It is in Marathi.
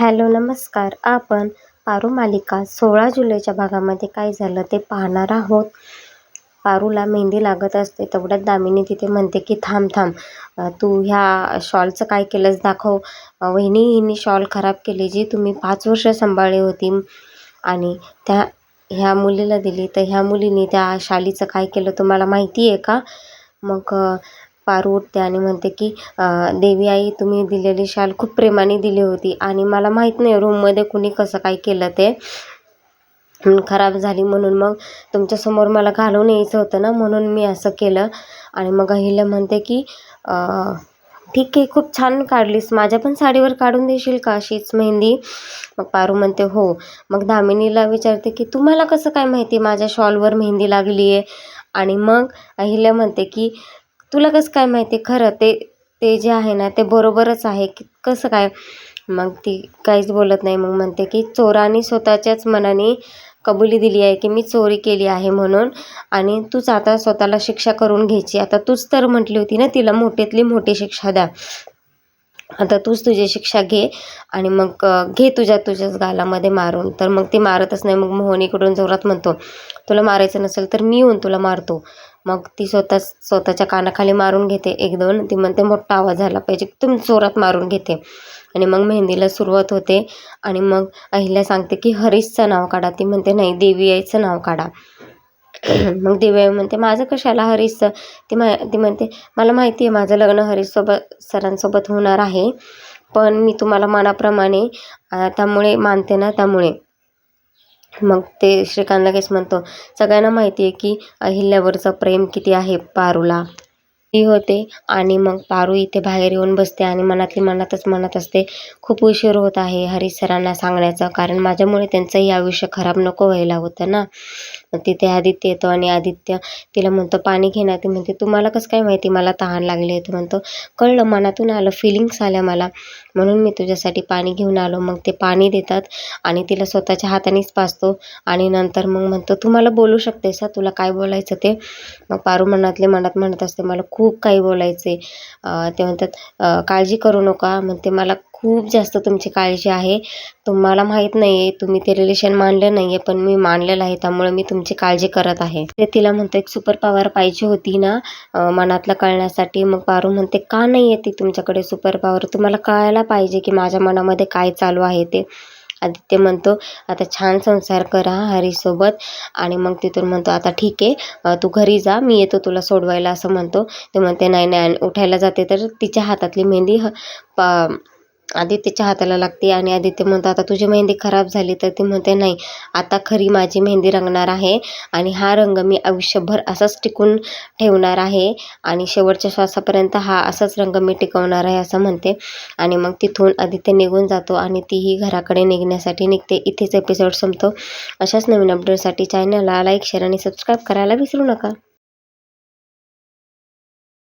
हॅलो नमस्कार. आपण पारू मालिका सोळा जुलैच्या भागामध्ये काय झालं ते पाहणार आहोत. पारूला मेहंदी लागत असते तेवढ्यात दामिनी तिथे म्हणते की थांब थांब. तू ह्या शॉलचं काय केलंस दाखव. वहिनी हिने शॉल खराब केली जी तुम्ही पाच वर्ष सांभाळली होती आणि त्या ह्या मुलीला दिली. तर ह्या मुलीने त्या शालीचं काय केलं तुम्हाला माहिती आहे का? मग पारू उठते आणि म्हणते की देवी आई तुम्ही दिलेली शाल खूप प्रेमाने दिली होती आणि मला माहीत नाही रूममध्ये कुणी कसं काय केलं ते. खराब झाली म्हणून मग तुमच्यासमोर मला घालून यायचं होतं ना म्हणून मी असं केलं. आणि मग अहिल्या म्हणते की ठीक आहे खूप छान काढलीस. माझ्या पण साडीवर काढून देशील का अशीच मेहंदी? मग पारू म्हणते हो. मग दामिनीला विचारते की तुम्हाला कसं काय माहिती माझ्या शॉलवर मेहंदी लागली आहे आणि मग अहिल्या म्हणते की तुला कसं काय माहिती? आहे खरं ते ते जे आहे ना ते बरोबरच आहे की कसं काय? मग ती काहीच बोलत नाही. मग म्हणते की चोराने स्वतःच्याच मनाने कबुली दिली आहे की मी चोरी केली आहे म्हणून आणि तूच आता स्वतःला शिक्षा करून घ्यायची. आता तूच तर म्हटली होती ना तिला मोठीतली मोठी शिक्षा द्या. आता तूच तुझी शिक्षा घे आणि मग घे तुझ्या तुझ्याच गालामध्ये मारून. तर मग ती मारतच नाही. मग मोहनीकडून जोरात म्हणतो तुला मारायचं नसेल तर मी येऊन तुला मारतो. मग ती स्वतः स्वतःच्या कानाखाली मारून घेते. एक दोन ती म्हणते मोठा आवाज झाला पाहिजे. तुम जोरात मारून घेते. आणि मग मेहंदीला सुरुवात होते. आणि मग अहिल्या सांगते की हरीशचं नाव काढा. ती म्हणते नाही देवी आईचं नाव काढा. मग देवी आई म्हणते माझं कशाला हरीशचं? ती मा ती म्हणते मला माहिती आहे माझं लग्न हरीशसोबत सरांसोबत होणार आहे. पण मी तुम्हाला मनाप्रमाणे त्यामुळे मानते ना त्यामुळे. मग ते श्रीकांत लगेच म्हणतो सगळ्यांना माहिती आहे की अहिल्यावरचं प्रेम किती आहे पारूला. ती होते आणि मग पारू इथे बाहेर येऊन बसते आणि मनातली मनातच म्हणत असते खूप उशीर होत आहे हरीश सरांना सांगण्याचं कारण माझ्यामुळे त्यांचंही आयुष्य खराब नको व्हायला होतं ना. तिथे आदित्य येतो आणि आदित्य तिला म्हणतो पाणी घेणार ती म्हणते तुम्हाला कसं काय माहिती? मला तहान लागली आहे. तो म्हणतो कळलं मनातून आलं फिलिंग्स आल्या मला. म्हणून मी तुझ्यासाठी पाणी घेऊन आलो. मग ते पाणी देतात आणि तिला स्वतःच्या हातानेच पाजतो. आणि नंतर मग म्हणतो तू मला बोलू शकतेस हा? तुला काय बोलायचं ते? मग पारू मनातले मनात म्हणत असते मला खूप काही बोलायचे ते म्हणतात काळजी करू नका. म्हणते मला खूप जास्त तुमची काळजी आहे. तुम्हाला माहीत नाही आहे तुम्ही ते रिलेशन मानलं नाही आहे पण मी मानलेलं आहे त्यामुळे मी तुमची काळजी करत आहे. ते तिला म्हणतो एक सुपर पॉवर पाहिजे होती ना मनातलं कळण्यासाठी. मग पारू म्हणते का नाही आहे ती तुमच्याकडे सुपर पॉवर तुम्हाला कळायला पाहिजे की माझ्या मनामध्ये काय चालू आहे ते. आदित्य म्हणतो आता छान संसार करा हरीसोबत. आणि मग तिथून म्हणतो आता ठीक आहे तू घरी जा मी येतो तुला सोडवायला असं म्हणतो. ते म्हणते नाही नाही उठायला जाते तर तिच्या हातातली मेहंदी ह पा आदित्यच्या हाताला लागते आणि आदित्य म्हणतो आता तुझी मेहंदी खराब झाली तर ती म्हणते नाही आता खरी माझी मेहंदी रंगणार आहे आणि हा रंग मी आयुष्यभर असाच टिकून ठेवणार आहे आणि शेवटच्या श्वासापर्यंत हा असाच रंग मी टिकवणार आहे असं म्हणते. आणि मग तिथून आदित्य निघून जातो आणि तीही घराकडे निघण्यासाठी निघते. इथेच एपिसोड संपतो. अशाच नवीन अपडेटसाठी चॅनलला लाईक शेअर आणि सबस्क्राईब करायला विसरू नका.